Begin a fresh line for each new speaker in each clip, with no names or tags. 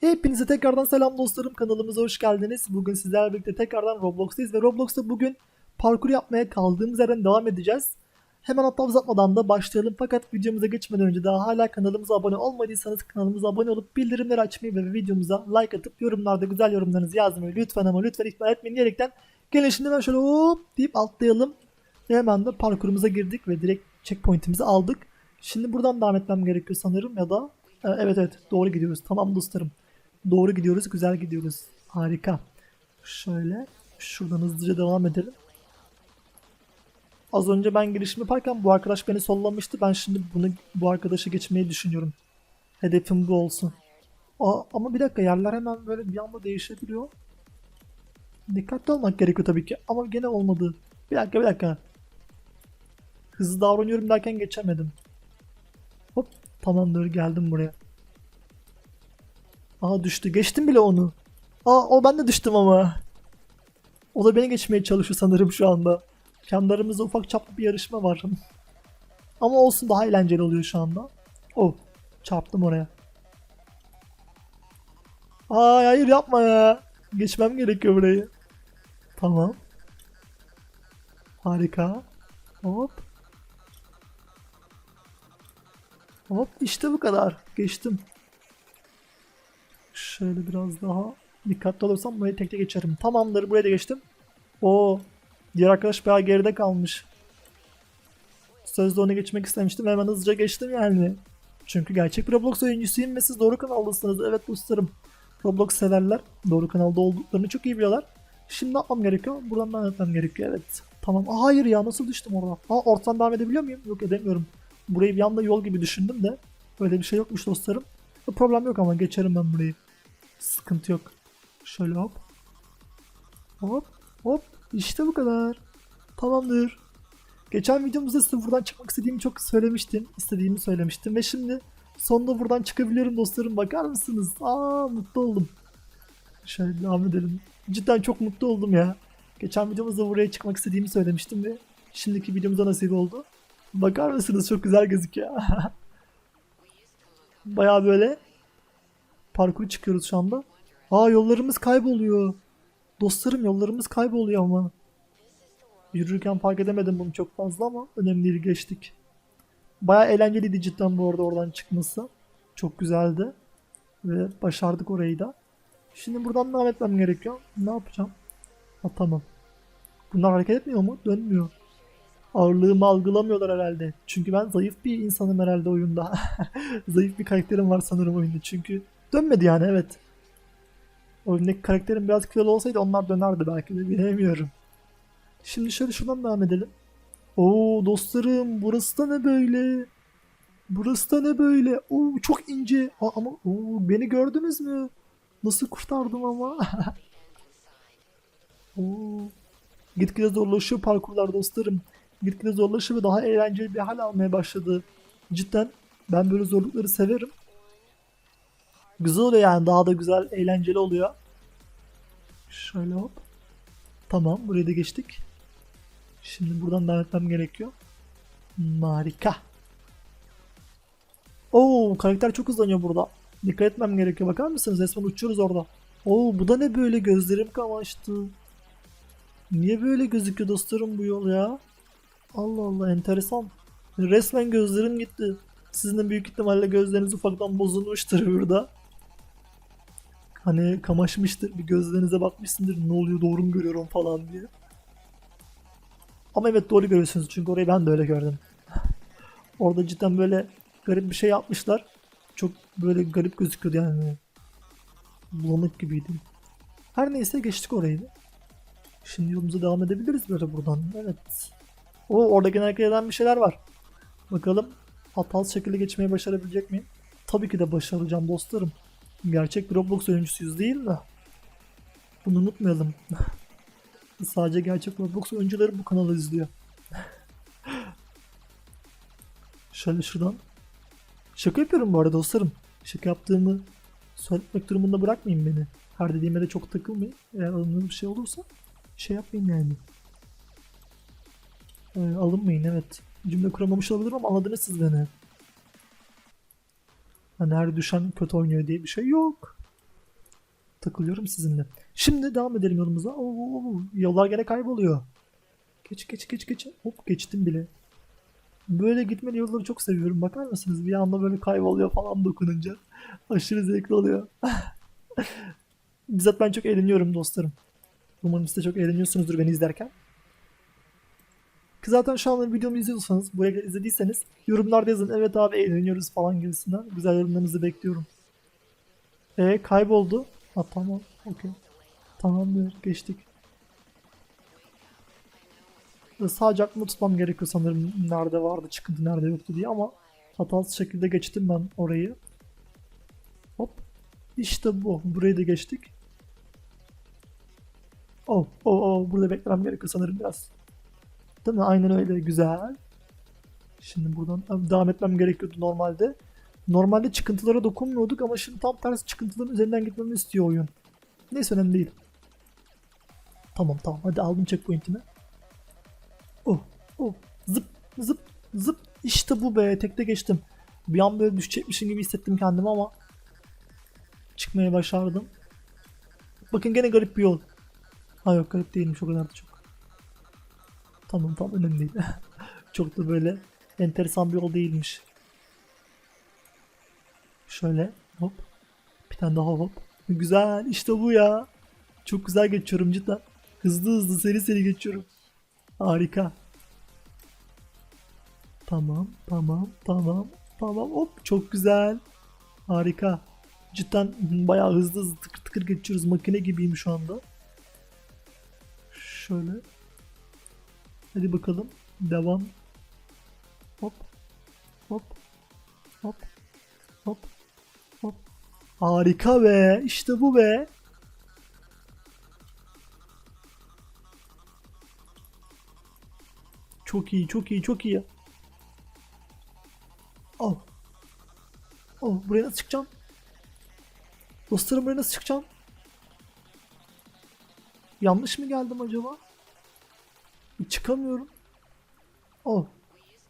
Hepinize tekrardan selam dostlarım kanalımıza hoş geldiniz. Bugün sizlerle birlikte tekrardan Roblox'tayız ve Roblox'ta bugün parkur yapmaya kaldığımız yerden devam edeceğiz. Hemen hatta uzatmadan da başlayalım fakat videomuza geçmeden önce daha hala kanalımıza abone olmadıysanız kanalımıza abone olup bildirimleri açmayı ve videomuza like atıp yorumlarda güzel yorumlarınızı yazmayı lütfen ama lütfen ihmal etmeyin diyerekten gelin şimdi ben şöyle hop deyip atlayalım. Ve hemen de parkurumuza girdik ve direkt checkpoint'imizi aldık. Şimdi buradan devam etmem gerekiyor sanırım ya da e, evet evet doğru gidiyoruz. Tamam dostlarım. Doğru gidiyoruz. Güzel gidiyoruz. Harika. Şöyle şuradan hızlıca devam edelim. Az önce ben girişimi yaparken bu arkadaş beni sollamıştı. Ben şimdi bunu bu arkadaşı geçmeyi düşünüyorum. Hedefim bu olsun. Aa, ama bir dakika yerler hemen böyle bir anda değişebiliyor. Dikkatli olmak gerekiyor tabii ki ama gene olmadı. Bir dakika bir dakika. Hızlı davranıyorum derken geçemedim. Hop tamamdır geldim buraya. Aha düştü. Geçtim bile onu. Aa o ben de düştüm ama. O da beni geçmeye çalışıyor sanırım şu anda. Kendi ufak çaplı bir yarışma var. ama olsun daha eğlenceli oluyor şu anda. Oh çarptım oraya. Ay hayır yapma ya. Geçmem gerekiyor burayı. Tamam. Harika. Hop. Hop işte bu kadar. Geçtim. Şöyle biraz daha dikkatli olursam burayı tek tek geçerim. Tamamdır buraya da geçtim. O diğer arkadaş bayağı geride kalmış. Sözde ona geçmek istemiştim hemen hızlıca geçtim yani. Çünkü gerçek bir Roblox oyuncusuyum ve siz doğru kanaldasınız. Evet dostlarım. Roblox severler. Doğru kanalda olduklarını çok iyi biliyorlar. Şimdi ne yapmam gerekiyor? Buradan devam etmem gerekiyor evet. Tamam. Aa, hayır ya nasıl düştüm orada? Aa ortadan devam edebiliyor muyum? Yok edemiyorum. Burayı bir anda yol gibi düşündüm de. Böyle bir şey yokmuş dostlarım. Problem yok ama geçerim ben burayı. Sıkıntı yok. Şöyle hop. Hop. Hop. İşte bu kadar. Tamamdır. Geçen videomuzda size buradan çıkmak istediğimi çok söylemiştim. İstediğimi söylemiştim ve şimdi sonunda buradan çıkabiliyorum dostlarım. Bakar mısınız? Aa mutlu oldum. Şöyle devam edelim. Cidden çok mutlu oldum ya. Geçen videomuzda buraya çıkmak istediğimi söylemiştim ve şimdiki videomuza nasip oldu. Bakar mısınız? Çok güzel gözüküyor. Baya böyle parkur çıkıyoruz şu anda. Aa yollarımız kayboluyor. Dostlarım yollarımız kayboluyor ama. Yürürken fark edemedim bunu çok fazla ama önemli değil geçtik. Baya eğlenceliydi cidden bu arada oradan çıkması. Çok güzeldi. Ve başardık orayı da. Şimdi buradan devam etmem gerekiyor. Ne yapacağım? Ha tamam. Bunlar hareket etmiyor mu? Dönmüyor. Ağırlığımı algılamıyorlar herhalde. Çünkü ben zayıf bir insanım herhalde oyunda. zayıf bir karakterim var sanırım oyunda. Çünkü dönmedi yani evet. Oyundaki karakterim biraz kilolu olsaydı onlar dönerdi belki de bilemiyorum. Şimdi şöyle şuradan devam edelim. Oo dostlarım burası da ne böyle? Burası da ne böyle? Oo çok ince. Aa, ama oo, beni gördünüz mü? Nasıl kurtardım ama? oo. Gitgide zorlaşıyor parkurlar dostlarım. Gitgide zorlaşıyor ve daha eğlenceli bir hal almaya başladı. Cidden ben böyle zorlukları severim. Güzel oluyor yani daha da güzel, eğlenceli oluyor. Şöyle hop. Tamam burayı da geçtik. Şimdi buradan devam etmem gerekiyor. Harika. Oo karakter çok hızlanıyor burada. Dikkat etmem gerekiyor. Bakar mısınız? Resmen uçuyoruz orada. Oo bu da ne böyle gözlerim kamaştı. Niye böyle gözüküyor dostlarım bu yol ya? Allah Allah enteresan. Resmen gözlerim gitti. Sizin de büyük ihtimalle gözleriniz ufaktan bozulmuştur burada. Hani kamaşmıştır bir gözlerinize bakmışsındır ne oluyor doğru mu görüyorum falan diye. Ama evet doğru görüyorsunuz çünkü orayı ben de öyle gördüm. Orada cidden böyle garip bir şey yapmışlar. Çok böyle garip gözüküyordu yani. Bulanık gibiydi. Her neyse geçtik orayı. Şimdi yolumuza devam edebiliriz böyle buradan. Evet. O orada genellikle gelen bir şeyler var. Bakalım hatalı şekilde geçmeyi başarabilecek miyim? Tabii ki de başaracağım dostlarım. Gerçek bir Roblox oyuncusuyuz değil mi? Bunu unutmayalım. Sadece gerçek Roblox oyuncuları bu kanalı izliyor. Şöyle şuradan. Şaka yapıyorum bu arada dostlarım. Şaka yaptığımı söylemek durumunda bırakmayın beni. Her dediğime de çok takılmayın. Eğer alındığım bir şey olursa şey yapmayın yani. Ee, alınmayın evet. Cümle kuramamış olabilirim ama anladınız siz beni. Hani her düşen kötü oynuyor diye bir şey yok. takılıyorum sizinle. Şimdi devam edelim yolumuza. Oo, yollar gene kayboluyor. Geç geç geç geç. Hop geçtim bile. Böyle gitmeli yolları çok seviyorum. Bakar mısınız? Bir anda böyle kayboluyor falan dokununca. Aşırı zevkli oluyor. Bizzat ben çok eğleniyorum dostlarım. Umarım siz de çok eğleniyorsunuzdur beni izlerken. Ki zaten şu anda videomu izliyorsanız, buraya izlediyseniz yorumlarda yazın. Evet abi eğleniyoruz falan gibisinden. Güzel yorumlarınızı bekliyorum. E kayboldu. Ha tamam. Okey. Tamamdır. Geçtik. Ve Sadece aklımda tutmam gerekiyor sanırım nerede vardı çıkıntı nerede yoktu diye ama hatasız şekilde geçtim ben orayı. Hop. İşte bu. Burayı da geçtik. Oh, oh, oh. Burada beklemem gerekiyor sanırım biraz. Değil mi? Aynen öyle. Güzel. Şimdi buradan devam etmem gerekiyordu normalde. Normalde çıkıntılara dokunmuyorduk ama şimdi tam tersi çıkıntıların üzerinden gitmemi istiyor oyun. Neyse önemli değil. Tamam tamam hadi aldım checkpoint'imi. Oh oh zıp zıp zıp işte bu be tekte geçtim. Bir an böyle düşecekmişim gibi hissettim kendimi ama çıkmaya başardım. Bakın gene garip bir yol. Ha yok garip değilmiş o kadar da çok. Tamam tamam önemli değil. çok da böyle enteresan bir yol değilmiş. Şöyle hop. Bir tane daha hop. Güzel işte bu ya. Çok güzel geçiyorum cidden. Hızlı hızlı seri seri geçiyorum. Harika. Tamam tamam tamam tamam hop çok güzel. Harika. Cidden bayağı hızlı hızlı tıkır tıkır geçiyoruz. Makine gibiyim şu anda. Şöyle. Hadi bakalım. Devam. Hop. Hop. Hop. Hop. Hop. Harika be. İşte bu be. Çok iyi, çok iyi, çok iyi. Oh. Oh, buraya nasıl çıkacağım? Dostlarım buraya nasıl çıkacağım? Yanlış mı geldim acaba? Çıkamıyorum. Oh.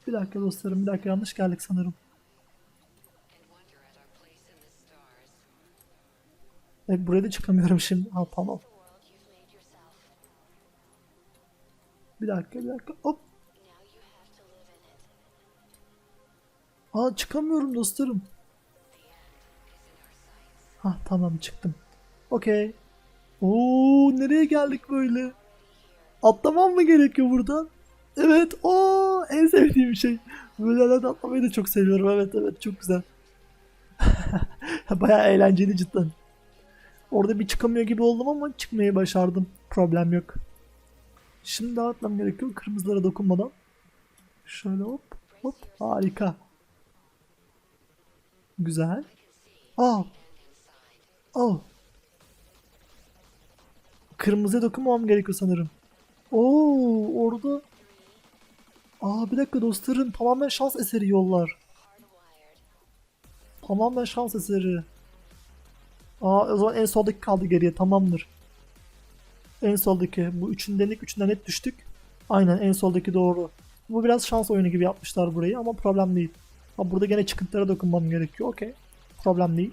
Bir dakika dostlarım, bir dakika yanlış geldik sanırım. Evet, buraya da çıkamıyorum şimdi. Ha tamam. Bir dakika, bir dakika. Hop. Aa çıkamıyorum dostlarım. Ha tamam çıktım. Okey. Oo nereye geldik böyle? Atlamam mı gerekiyor buradan? Evet. Oo en sevdiğim şey. Böyle atlamayı da çok seviyorum. Evet evet çok güzel. Bayağı eğlenceli cidden. Orada bir çıkamıyor gibi oldum ama çıkmayı başardım. Problem yok. Şimdi daha atmam gerekiyor kırmızılara dokunmadan. Şöyle hop hop harika. Güzel. Aa. Aa. Kırmızıya dokunmamam gerekiyor sanırım. Orada. Aa bir dakika dostlarım tamamen şans eseri yollar. Tamamen şans eseri. Aa o zaman en soldaki kaldı geriye tamamdır. En soldaki bu üçünden ilk üçünden net düştük. Aynen en soldaki doğru. Bu biraz şans oyunu gibi yapmışlar burayı ama problem değil. Ha, burada gene çıkıntılara dokunmam gerekiyor. Okey. Problem değil.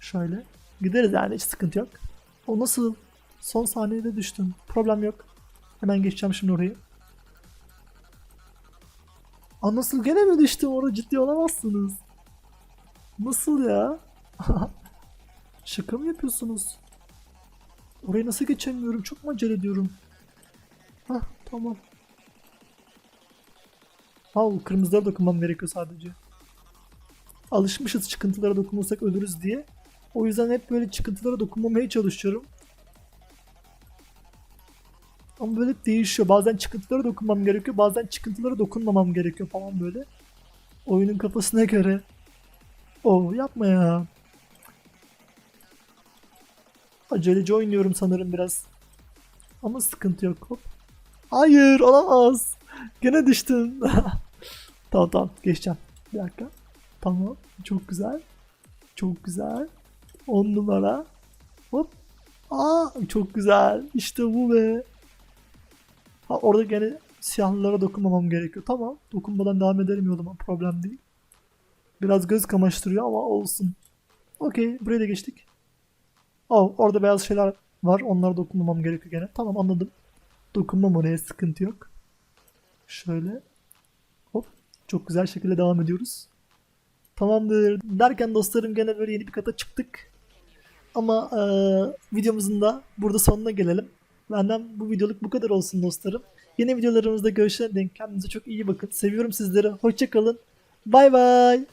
Şöyle. Gideriz yani hiç sıkıntı yok. O nasıl? Son saniyede düştüm. Problem yok. Hemen geçeceğim şimdi orayı. Aa nasıl gene mi düştüm? Orada ciddi olamazsınız. Nasıl ya? Şaka mı yapıyorsunuz? Orayı nasıl geçemiyorum? Çok mu acele ediyorum? Hah tamam. Ha kırmızılara dokunmam gerekiyor sadece. Alışmışız çıkıntılara dokunursak ölürüz diye. O yüzden hep böyle çıkıntılara dokunmamaya çalışıyorum. Ama böyle değişiyor. Bazen çıkıntılara dokunmam gerekiyor. Bazen çıkıntılara dokunmamam gerekiyor falan böyle. Oyunun kafasına göre. Oo yapma ya. Aceleci oynuyorum sanırım biraz. Ama sıkıntı yok. Hop. Hayır olamaz. Gene düştüm. tamam tamam geçeceğim. Bir dakika. Tamam. Çok güzel. Çok güzel. 10 numara. Hop. Aa çok güzel. İşte bu be. Ha orada gene siyahlılara dokunmamam gerekiyor. Tamam. Dokunmadan devam ederim yoluma. Problem değil. Biraz göz kamaştırıyor ama olsun. Okey. Buraya da geçtik. Oh, orada beyaz şeyler var. Onlara dokunmamam gerekiyor gene. Tamam anladım. Dokunmam oraya sıkıntı yok. Şöyle. Hop. Çok güzel şekilde devam ediyoruz. Tamamdır. Derken dostlarım gene böyle yeni bir kata çıktık. Ama eee, videomuzun da burada sonuna gelelim. Benden bu videoluk bu kadar olsun dostlarım. Yeni videolarımızda görüşene dek kendinize çok iyi bakın. Seviyorum sizleri. Hoşçakalın. Bay bay.